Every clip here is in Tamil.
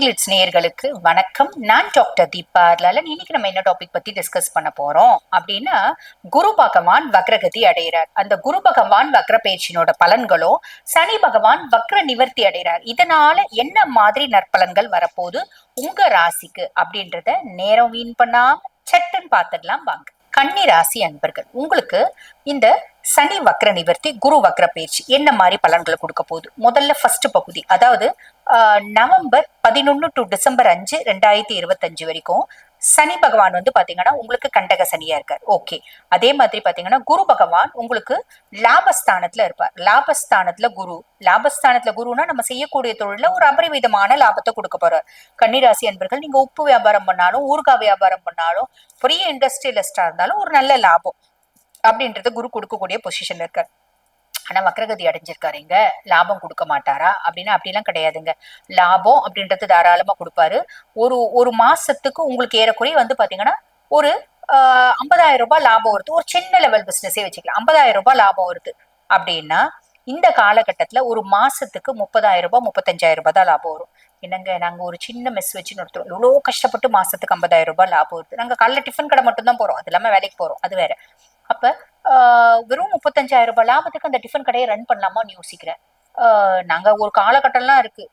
கிளிட்ஸ் நேயர்களுக்கு வணக்கம். நான் டாக்டர் தீபா லலன் இன்னைக்கு நம்ம என்ன டாபிக் பத்தி டிஸ்கஸ் பண்ண போறோம் அப்படின்னா குரு பகவான் வக்ரகதி அடைகிறார். அந்த குரு பகவான் வக்ர பயிற்சியினோட பலன்களோ சனி பகவான் வக்ர நிவர்த்தி அடைகிறார். இதனால என்ன மாதிரி நற்பலன்கள் வரப்போகுது உங்க ராசிக்கு அப்படின்றத நேரம் வீண் பண்ணாம சட்டுன்னு பார்த்துடலாம் வாங்க. கன்னி ராசி அன்பர்கள் உங்களுக்கு இந்த சனி வக்ர நிவர்த்தி குரு வக்ர பயிற்சி என்ன மாதிரி பலன்களை கொடுக்க போகுது? முதல்ல ஃபர்ஸ்ட் பகுதி. அதாவது ஆஹ், நவம்பர் பதினொன்னு டு டிசம்பர் அஞ்சு ரெண்டாயிரத்தி இருபத்தஞ்சு வரைக்கும் சனி பகவான் வந்து பாத்தீங்கன்னா உங்களுக்கு கண்டக சனியா இருக்கார். ஓகே. அதே மாதிரி பாத்தீங்கன்னா குரு பகவான் உங்களுக்கு லாபஸ்தானத்துல இருப்பார். லாபஸ்தானத்துல குரு. லாபஸ்தானத்துல குருனா நம்ம செய்யக்கூடிய தொழில ஒரு அபரிவிதமான லாபத்தை கொடுக்க போறார். கன்னிராசி அன்பர்கள் நீங்க உப்பு வியாபாரம் பண்ணாலும் ஊர்கா வியாபாரம் பண்ணாலும் பெரிய இண்டஸ்ட்ரியலிஸ்டா இருந்தாலும் ஒரு நல்ல லாபம். அப்படின்றது குரு கொடுக்கக்கூடிய பொசிஷன்ல இருக்கார். ஆனா வக்ரகதி அடைஞ்சிருக்காருங்க லாபம் கொடுக்க மாட்டாரா? அப்படின்னா அப்படிலாம் கிடையாதுங்க. லாபம் அப்படின்றது தாராளமா கொடுப்பாரு. ஒரு ஒரு மாசத்துக்கு உங்களுக்கு ஏறக்குறைய வந்து பாத்தீங்கன்னா ஒரு ஆஹ், ஐம்பதாயிரம் ரூபாய் லாபம் வருது. ஒரு சின்ன லெவல் பிசினஸே வச்சுக்கலாம். ஐம்பதாயிரம் ரூபாய் லாபம் வருது. அப்படின்னா இந்த காலகட்டத்துல ஒரு மாசத்துக்கு முப்பதாயிரம் ரூபாய் முப்பத்தஞ்சாயிரம் ரூபாய் தான் லாபம் வரும். என்னங்க நாங்க ஒரு சின்ன மெஸ் வச்சு நடத்துறோம் இவ்வளோ கஷ்டப்பட்டு மாசத்துக்கு ஐம்பதாயிரம் ரூபாய் லாபம் வருது. நாங்க காலைல டிஃபன் கடை மட்டும் தான் போறோம். அது இல்லாம வேலைக்கு போறோம். அது வேற. அப்ப வெறும் முப்பத்தஞ்சாயிரம் ரூபாய் லாபத்துக்கு அந்த டிஃபன் கடையை ரன் பண்ணலாமான்னு யோசிக்கிறேன். நாங்கள் நாங்க ஒரு காலகட்டம்லாம் இருக்கு.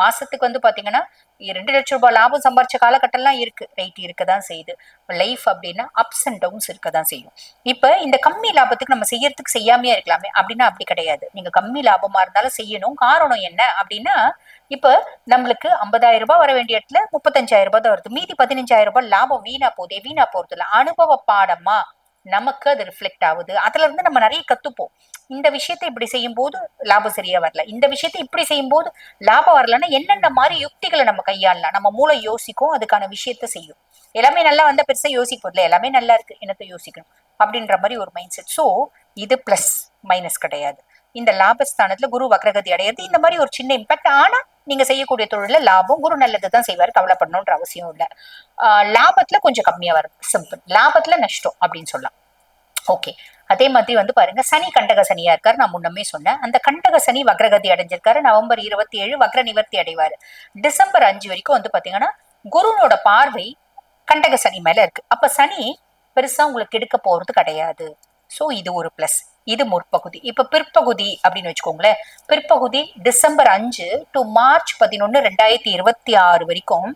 மாசத்துக்கு வந்து பாத்தீங்கன்னா ரெண்டு லட்சம் ரூபாய் லாபம் சம்பாரிச்ச காலகட்டம்லாம் இருக்கு. ரைட் இருக்கதான் செய்யுது. லைஃப் அப்படின்னா அப்ஸ் அண்ட் டவுன்ஸ் இருக்கதான் செய்யும். இப்ப இந்த கம்மி லாபத்துக்கு நம்ம செய்யறதுக்கு செய்யாமையா இருக்கலாமே. அப்படின்னா அப்படி கிடையாது. நீங்க கம்மி லாபமா இருந்தாலும் செய்யணும். காரணம் என்ன அப்படின்னா இப்ப நம்மளுக்கு ஐம்பதாயிரம் ரூபாய் வர வேண்டிய இடத்துல முப்பத்தஞ்சாயிரம் ரூபாய் தான் வருது. மீதி பதினஞ்சாயிரம் ரூபாய் லாபம் வீணா போதே வீணா போறது இல்ல அனுபவ பாடமா நமக்கு அது ரிஃப்ளெக்ட் ஆகுது. அதுல இருந்து நம்ம நிறைய கத்துப்போம். இந்த விஷயத்தை இப்படி செய்யும் போது லாபம் சரியா வரல. இந்த விஷயத்தை இப்படி செய்யும் போது லாபம் வரலன்னா என்னென்ன மாதிரி யுக்திகளை நம்ம கையாளலாம்? நம்ம மூளை யோசிக்கும் அதுக்கான விஷயத்த செய்யும். எல்லாமே நல்லா வந்தா பெருசா யோசிப்போம் போதில்ல எல்லாமே நல்லா இருக்கு. என்னத்தை யோசிக்கணும்? அப்படின்ற மாதிரி ஒரு மைண்ட் செட் ஸோ இது பிளஸ் மைனஸ் கிடையாது. இந்த லாபஸ்தானத்துல குரு வக்ரகதி அடையிறது. இந்த மாதிரி ஒரு சின்ன இம்பாக்ட் ஆனா நீங்க செய்யக்கூடிய தொழில லாபம் குரு நல்லது தான் செய்வார் கவலைப்படணுன்ற அவசியம் இல்லை. ஆஹ் லாபத்துல கொஞ்சம் கம்மியா வரும். சிம்பிள் லாபத்துல நஷ்டம் அப்படின்னு சொல்லலாம். ஓகே அதே மாதிரி வந்து பாருங்க சனி கண்டக சனியா இருக்காரு. நான் முன்னமே சொன்னேன். அந்த கண்டக சனி வக்ரகதி அடைஞ்சிருக்காரு. நவம்பர் இருபத்தி ஏழு வக்ர நிவர்த்தி அடைவாரு. டிசம்பர் அஞ்சு வரைக்கும் வந்து பாத்தீங்கன்னா குருனோட பார்வை கண்டக சனி மேல இருக்கு. அப்ப சனி பெருசா உங்களுக்கு எடுக்க போறது கிடையாது. ஸோ இது ஒரு ப்ளஸ் இது முற்பகுதி. இப்ப பிற்பகுதி அப்படின்னு வச்சுக்கோங்களேன். பிற்பகுதி டிசம்பர் அஞ்சு டு மார்ச் பதினொன்னு ரெண்டாயிரத்தி இருபத்தி ஆறு வரைக்கும்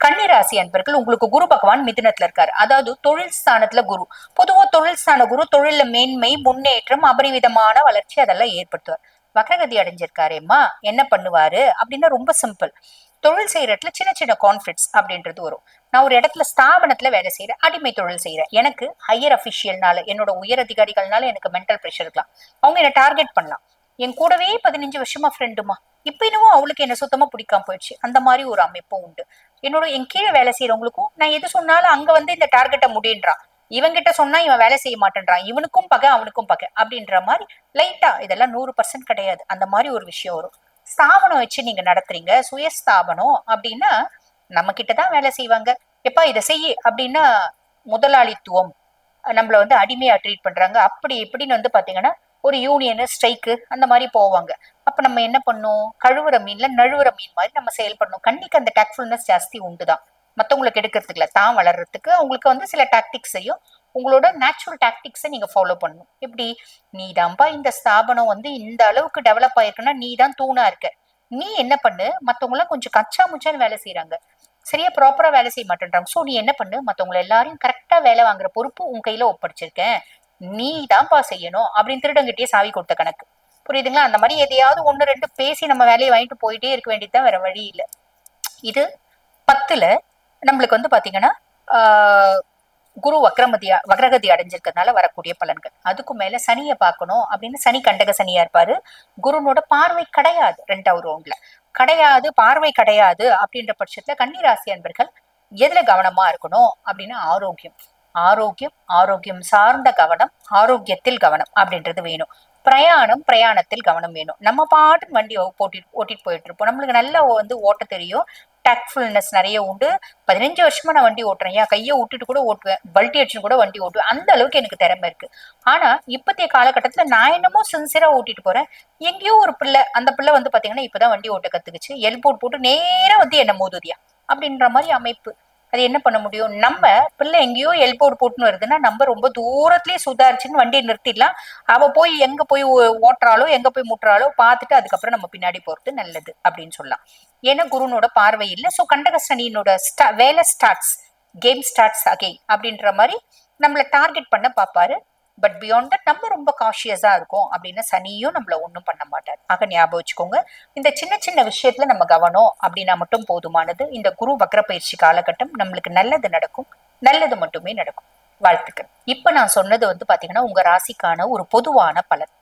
கன்னிராசி அன்பர்கள் உங்களுக்கு குரு பகவான் மிதுனத்துல இருக்காரு. அதாவது தொழில் ஸ்தானத்துல குரு. பொதுவா தொழில் ஸ்தான குரு தொழில மேன்மை முன்னேற்றம் அபரிவிதமான வளர்ச்சி அதெல்லாம் ஏற்படுத்துவார். வக்ரகதி அடைஞ்சிருக்காரேம்மா என்ன பண்ணுவாரு? அப்படின்னா ரொம்ப சிம்பிள் தொழில் செய்யற இடத்துல சின்ன சின்ன கான்ஃபிளிக்ஸ் அப்படின்றது வரும். நான் ஒரு இடத்துல ஸ்தாபனத்துல வேலை செய்யறேன் அடிமை தொழில் செய்யறேன். எனக்கு ஹையர் அபிஷியல்னால என்னோட உயர் அதிகாரிகள்னால எனக்கு மென்டல் ப்ரெஷர் இருக்கலாம். அவங்க என்ன டார்கெட் பண்ணலாம். என் கூடவே பதினஞ்சு வருஷமா ஃப்ரெண்டுமா இப்ப இன்னமும் அவளுக்கு என்ன சுத்தமா பிடிக்காம போயிடுச்சு. அந்த மாதிரி ஒரு அமைப்பும் உண்டு. என்னோட என் கீழே வேலை செய்யறவங்களுக்கும் நான் எது சொன்னாலும் அங்க வந்து இந்த டார்கெட்டை முடின்றான் இவங்கிட்ட சொன்னா இவன் வேலை செய்ய மாட்டேன்றான். இவனுக்கும் பகை அவனுக்கும் பகை அப்படின்ற மாதிரி லைட்டா இதெல்லாம் நூறு பர்சன்ட் கிடையாது. அந்த மாதிரி ஒரு விஷயம் வரும். ஸ்தாபனம் வச்சு நீங்க நடத்துறீங்க சுயஸ்தாபனம் அப்படின்னா நம்ம கிட்டதான் வேலை செய்வாங்க. எப்பா இதை செய்ய அப்படின்னா முதலாளித்துவம். நம்மள வந்து அடிமையா ட்ரீட் பண்றாங்க. அப்படி இப்படின்னு வந்து பாத்தீங்கன்னா ஒரு யூனியனு ஸ்ட்ரைக்கு அந்த மாதிரி போவாங்க. அப்ப நம்ம என்ன பண்ணும்? கழுவுற மீன்ல நழுவுற மீன் மாதிரி நம்ம செயல்படணும். கண்ணிக்கு அந்த டாக்ஃபுல்னஸ் ஜாஸ்தி உண்டுதான். மத்தவங்களுக்கு எடுக்கிறதுக்குல தான் வளர்றதுக்கு அவங்களுக்கு வந்து சில டாக்டிக்ஸையும் உங்களோட நேச்சுரல் டாக்டிக்ஸை நீங்கள் ஃபாலோ பண்ணணும். எப்படி? நீ தான்ப்பா இந்த ஸ்தாபனம் வந்து இந்த அளவுக்கு டெவலப் ஆயிருக்குன்னா நீ தான் தூணா இருக்க. நீ என்ன பண்ணு? மற்றவங்களாம் கொஞ்சம் கச்சா முச்சான்னு வேலை செய்கிறாங்க சரியா ப்ராப்பராக வேலை செய்ய மாட்டேன்றாங்க. ஸோ நீ என்ன பண்ணு? மற்றவங்கள எல்லாரையும் கரெக்டாக வேலை வாங்குற பொறுப்பு உன் கையில் ஒப்படைச்சிருக்கேன். நீ தான்ப்பா செய்யணும் அப்படின்னு திருடங்கிட்டே சாவி கொடுத்த கணக்கு. புரியுதுங்களா? அந்த மாதிரி எதையாவது ஒன்று ரெண்டு பேசி நம்ம வேலையை வாங்கிட்டு போயிட்டே இருக்க வேண்டியதுதான் வேற வழி இல்லை. இது பத்தில் நம்மளுக்கு வந்து பார்த்தீங்கன்னா குரு வக்ரமதியா வக்ரகதி அடைஞ்சிருக்கிறதுனால வரக்கூடிய பலன்கள். அதுக்கு மேல சனியை பார்க்கணும் அப்படின்னு சனி கண்டக சனியா இருப்பாரு. குருனோட பார்வை கிடையாது ரெண்டாவது ரவுண்ட்ல கிடையாது பார்வை கிடையாது அப்படின்ற பட்சத்துல கன்னிராசி அன்பர்கள் எதுல கவனமா இருக்கணும் அப்படின்னா ஆரோக்கியம். ஆரோக்கியம் ஆரோக்கியம் சார்ந்த கவனம் ஆரோக்கியத்தில் கவனம் அப்படின்றது வேணும். பிரயாணம் பிரயாணத்தில் கவனம் வேணும். நம்ம பாட்டு வண்டி ஓட்டிட்டு ஓட்டிட்டு போயிட்டு இருப்போம் நம்மளுக்கு நல்லா வந்து ஓட்ட தெரியும். டக்ஃபுல்னஸ் நிறைய உண்டு. பதினஞ்சு வருஷமா நான் வண்டி ஓட்டுறேன். ஏன் கையை விட்டுட்டு கூட ஓட்டுவேன். பல்ட்டி அடிச்சுன்னு கூட வண்டி ஓட்டுவேன். அந்த அளவுக்கு எனக்கு திறமை இருக்கு. ஆனா இப்பத்திய காலகட்டத்துல நான் என்னமோ சின்சியரா ஓட்டிட்டு போறேன். எங்கேயோ ஒரு பிள்ளை அந்த பிள்ளை வந்து பாத்தீங்கன்னா இப்பதான் வண்டி ஓட்ட கத்துக்குச்சு. எல்போர்ட் போட்டு நேரா வந்து என்ன மோதுதியா? அப்படின்ற மாதிரி அமைப்பு. அது என்ன பண்ண முடியும்? நம்ம பிள்ளை எங்கேயோ எல்போர்டு போட்டுன்னு வருதுன்னா நம்ம ரொம்ப தூரத்துலயே சுதாரிச்சுன்னு வண்டியை நிறுத்திடலாம். அவ போய் எங்க போய் ஓ- ஓட்டுறாளோ எங்க போய் முட்டுறாலோ பார்த்துட்டு அதுக்கப்புறம் நம்ம பின்னாடி போறது நல்லது அப்படின்னு சொல்லலாம். ஏன்னா குருனோட பார்வை இல்லை. ஸோ கண்டகஸ்தனியினோட ஸ்டா வேலை ஸ்டார்ட்ஸ் கேம் ஸ்டார்ட்ஸ் அகெயின் அப்படின்ற மாதிரி நம்மளை டார்கெட் பண்ண பார்ப்பாரு. பட் பியாண்ட் தட் நம்ம ரொம்ப காஷியஸா இருக்கும் அப்படின்னு சனியும் நம்மள ஒன்றும் பண்ண மாட்டார். ஆக ஞாபகம் வச்சுக்கோங்க இந்த சின்ன சின்ன விஷயத்துல நம்ம கவனம் அப்படின்னா மட்டும் போதுமானது. இந்த குரு வக்ர பயிற்சி காலகட்டம் நம்மளுக்கு நல்லது நடக்கும். நல்லது மட்டுமே நடக்கும். வாழ்த்துக்கள். இப்ப நான் சொன்னது வந்து பாத்தீங்கன்னா உங்க ராசிக்கான ஒரு பொதுவான பலன்.